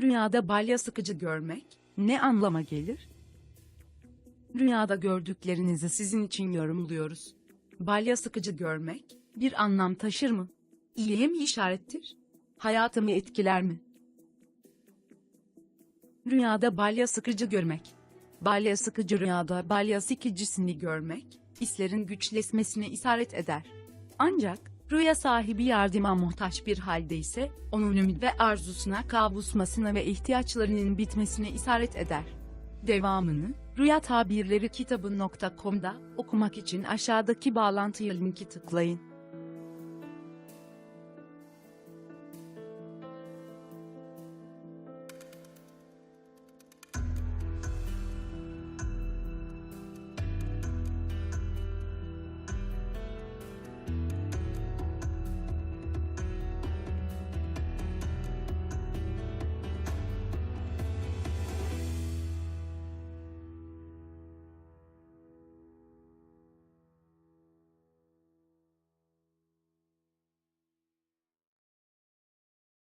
Rüyada balya sıkıcı görmek ne anlama gelir? Rüyada gördüklerinizi sizin için yorumluyoruz. Balya sıkıcı görmek bir anlam taşır mı? İyiye mi işarettir? Hayatımı etkiler mi? Rüyada balya sıkıcı görmek. Balya sıkıcı rüyada balya sıkıcısını görmek, hislerin güçleşmesine isaret eder. Ancak, rüya sahibi yardıma muhtaç bir halde ise, onun ümit ve arzusuna kavuşmasına ve ihtiyaçlarının bitmesine isaret eder. Devamını, Rüya Tabirleri kitabı.com'da okumak için aşağıdaki bağlantıya linki tıklayın.